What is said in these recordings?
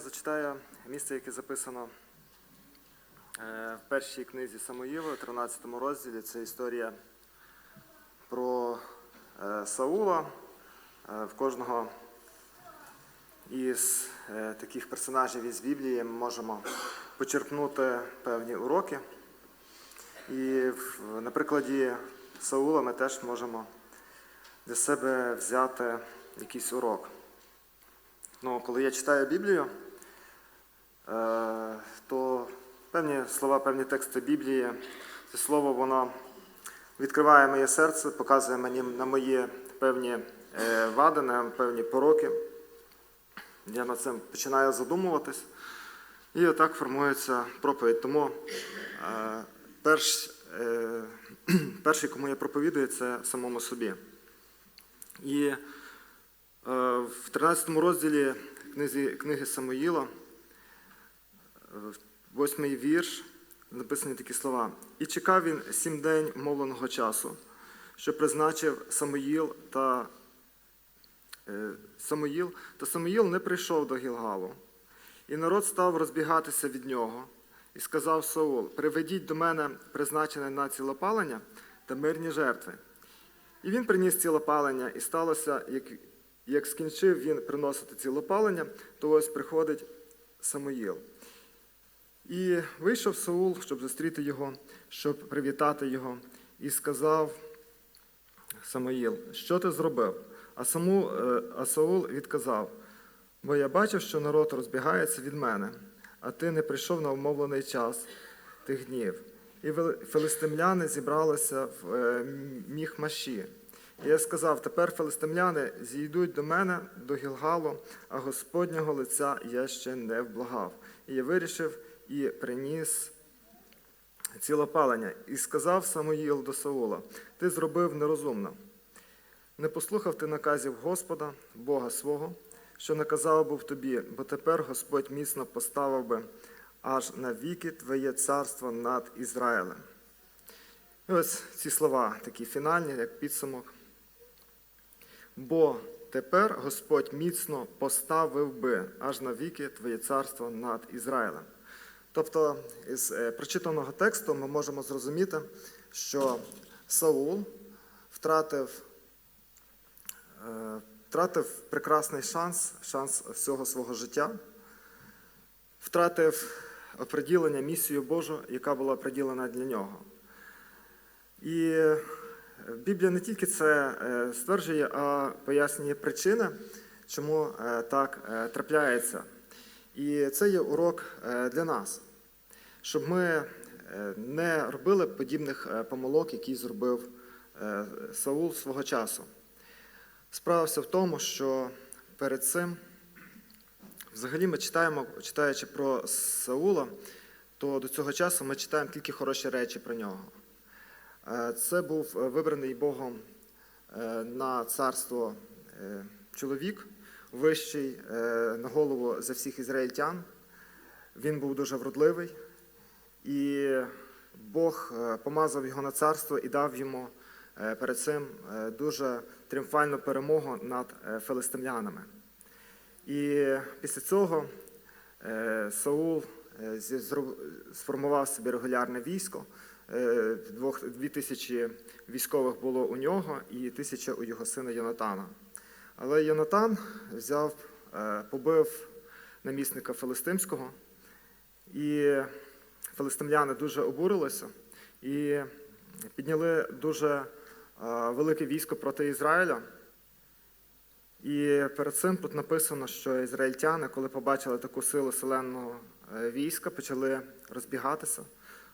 зачитаю місце, яке записано е, в першій книзі Самуїла, 13 розділі. Це історія про е, Саула. Е, В кожного із таких персонажів із Біблії ми можемо почерпнути певні уроки. І на прикладі Саула ми теж можемо для себе взяти якийсь урок. Ну, коли я читаю Біблію, то певні слова, певні тексти Біблії, це слово воно відкриває моє серце, показує мені на мої певні е, вади, на певні пороки. Я над цим починаю задумуватись. І отак формується проповідь. Тому е, перш, е, перший, кому я проповідую, це самому собі. І е, в 13 розділі книзі, книги Самоїла, е, восьмий вірш, написані такі слова. І чекав він сім день мовленого часу, що призначив Самоїл та е, Самоїл, та Самоїл не прийшов до Гілгалу. І народ став розбігатися від нього, і сказав Саул: Приведіть до мене призначене на цілопалення та мирні жертви. І він приніс цілопалення, і сталося, як, як скінчив він приносити цілопалення, то ось приходить Самуїл. І вийшов Саул, щоб зустріти його, щоб привітати його, і сказав Самуїл, що ти зробив? А, Саму, е, а Саул відказав, бо я бачив, що народ розбігається від мене, а ти не прийшов на умовлений час тих днів. І филистимляни зібралися в е, Міхмаші. І я сказав: тепер филистимляни зійдуть до мене до Гілгалу, а Господнього лиця я ще не вблагав. І я вирішив і приніс цілопалення. І сказав Самуїл до Саула: Ти зробив нерозумно. Не послухав ти наказів Господа, Бога свого, що наказав був тобі, бо тепер Господь міцно поставив би аж навіки твоє царство над Ізраїлем. І ось ці слова, такі фінальні, як підсумок. Бо тепер Господь міцно поставив би аж навіки твоє царство над Ізраїлем. Тобто, із е, прочитаного тексту ми можемо зрозуміти, що Саул втратив Е, втратив прекрасний шанс, шанс всього свого життя, втратив оприділення, місію Божу, яка була приділена для нього. І Біблія не тільки це е, стверджує, а пояснює причини, чому так трапляється. І це є урок е, для нас, щоб ми е, не робили подібних е, помилок, які зробив Саул свого часу. Справа вся в тому, що перед цим, взагалі, ми читаємо, читаючи про Саула, то до цього часу ми читаємо тільки хороші речі про нього. Це був вибраний Богом на царство чоловік, вищий е, на голову за всіх ізраїльтян. Він був дуже вродливий, і Бог е, помазав його на царство і дав йому е, перед цим дуже тріумфальну перемогу над филистимлянами. І після цього Саул сформував собі регулярне військо. Дві тисячі військових було у нього і тисяча у його сина Йонатана. Але Йонатан взяв, е, побив намісника Филистимського, і филистимляни дуже обурилися і підняли дуже е, велике військо проти Ізраїля. І перед цим тут написано, що ізраїльтяни, коли побачили таку силу селенного е, війська, почали розбігатися,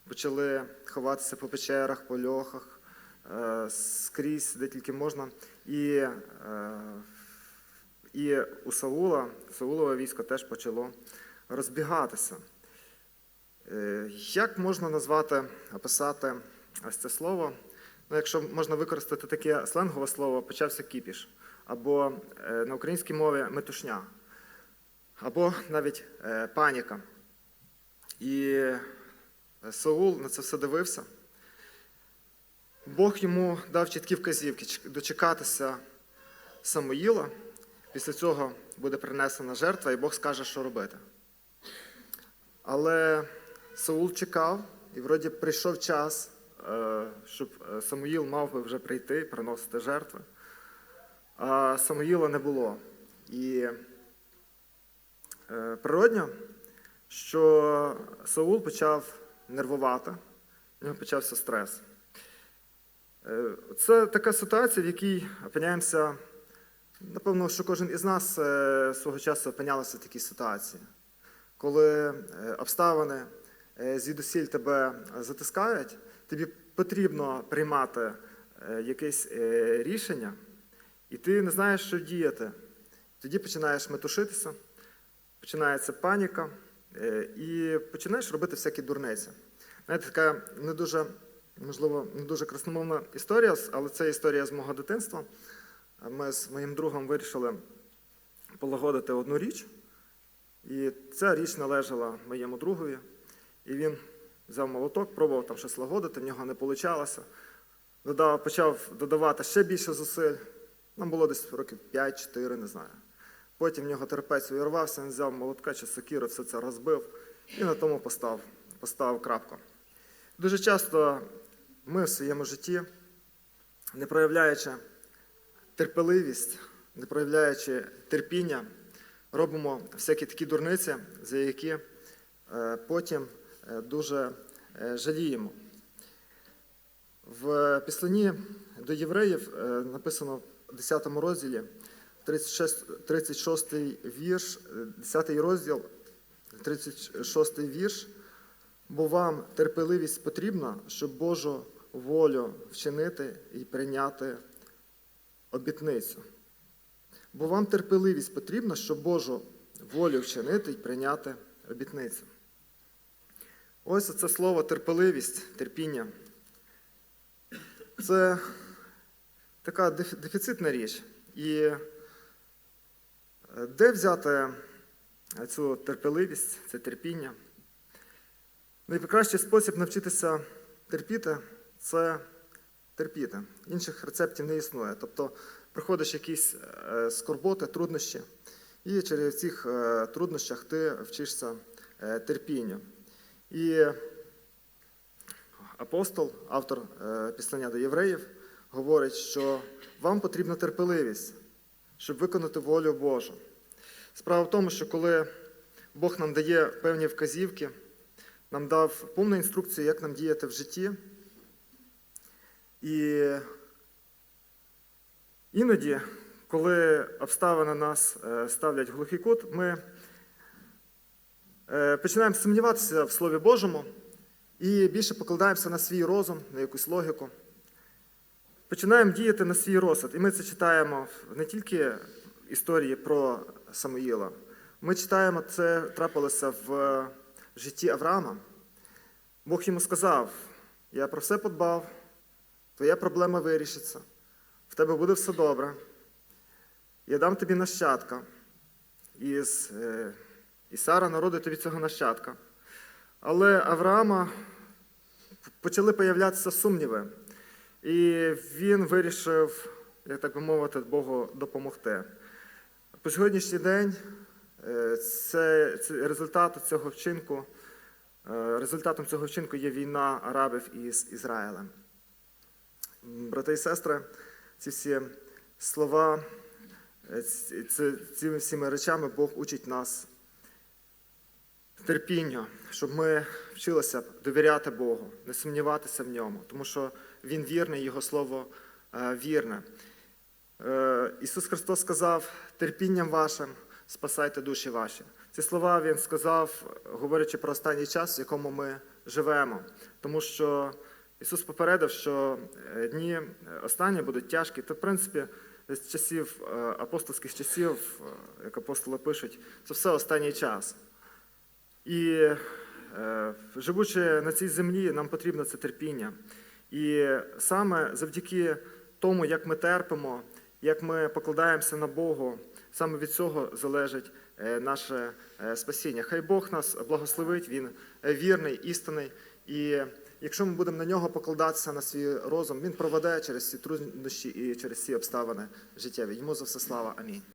почали ховатися по печерах, по льохах, скрізь, де тільки можна. І, і у Саула, Саулове військо теж почало розбігатися. Е, Як можна назвати, описати ось це слово? Ну, якщо можна використати таке сленгове слово, почався кіпіш, або е, на українській мові метушня, або навіть е, паніка. І Саул на це все дивився. Бог йому дав чіткі вказівки дочекатися Самуїла. Після цього буде принесена жертва, і Бог скаже, що робити. Але Саул чекав, і вроді прийшов час, е, щоб е, Самуїл мав би вже прийти, приносити жертви. А Самуїла не було. І е, природньо, що Саул почав нервувати, в нього почався стрес. Це така ситуація, в якій опиняємося, напевно, що кожен із нас е, свого часу опинялися в такій ситуації, коли е, обставини е, звідусіль тебе затискають, тобі потрібно приймати якесь рішення, і ти не знаєш, що діяти. Тоді починаєш метушитися, починається паніка, і починаєш робити всякі дурниці. Знаєте, така не дуже, можливо, не дуже красномовна історія, але це історія з мого дитинства. Ми з моїм другом вирішили полагодити одну річ, і ця річ належала моєму другові. І він взяв молоток, пробував там щось лагодити, в нього не вийшло. Додав, почав додавати ще більше зусиль. Нам було десь років 5-4, не знаю. Потім в нього терпець увірвався, він взяв молотка чи сокиру, все це розбив і на тому постав, поставив крапку. Дуже часто ми в своєму житті, не проявляючи терпеливість, не проявляючи терпіння, робимо всякі такі дурниці, за які е, потім е, дуже е, жаліємо. В післанні до євреїв написано в 10 розділі, 36, 36 вірш, е, 10 розділ, 36 вірш. Бо вам терпеливість потрібна, щоб Божу волю вчинити і прийняти обітницю. Бо вам терпеливість потрібна, щоб Божу волю вчинити і прийняти обітницю. Ось це слово терпеливість, терпіння. Це така дефіцитна річ. І е, де взяти цю терпеливість, це терпіння? Найкращий спосіб навчитися терпіти це терпіти. Інших рецептів не існує. Тобто приходиш якісь е, скорботи, труднощі, і через цих е, труднощах ти вчишся е, терпінню. І апостол, автор післання до євреїв, говорить, що вам потрібна терпеливість, щоб виконати волю Божу. Справа в тому, що коли Бог нам дає певні вказівки, нам дав повну інструкцію, як нам діяти в житті. І іноді, коли обставини нас е, ставлять глухий кут, ми е, починаємо сумніватися в Слові Божому і більше покладаємося на свій розум, на якусь логіку. Починаємо діяти на свій розсуд. І ми це читаємо не тільки в історії про Самуїла. Ми читаємо, це трапилося в житті Авраама. Бог йому сказав: я про все подбав, твоя проблема вирішиться, в тебе буде все добре. Я дам тобі нащадка. І, з, е, і Сара народить тобі цього нащадка. Але Авраама почали появлятися сумніви. І він вирішив, як так би мовити, Богу допомогти. По сьогоднішній день е, це, це результат цього вчинку. е, Результатом цього вчинку є війна арабів із Ізраїлем. Брати і сестри, ці всі слова, е, цими всіми речами Бог учить нас терпінню, щоб ми вчилися довіряти Богу, не сумніватися в ньому, тому що Він вірний, Його слово е, вірне. Е, Ісус Христос сказав: терпінням вашим спасайте душі ваші. Ці слова Він сказав, говорячи про останній час, в якому ми живемо. Тому що Ісус попередив, що е, дні е, останні будуть тяжкі. Та, в принципі, з часів е, апостольських часів, як апостоли пишуть, це все останній час. І живучи на цій землі, нам потрібно це терпіння. І саме завдяки тому, як ми терпимо, як ми покладаємося на Богу, саме від цього залежить наше спасіння. Хай Бог нас благословить, Він вірний, істинний. І якщо ми будемо на нього покладатися на свій розум, він проведе через ці труднощі і через ці обставини життєві. Йому за все слава. Амінь.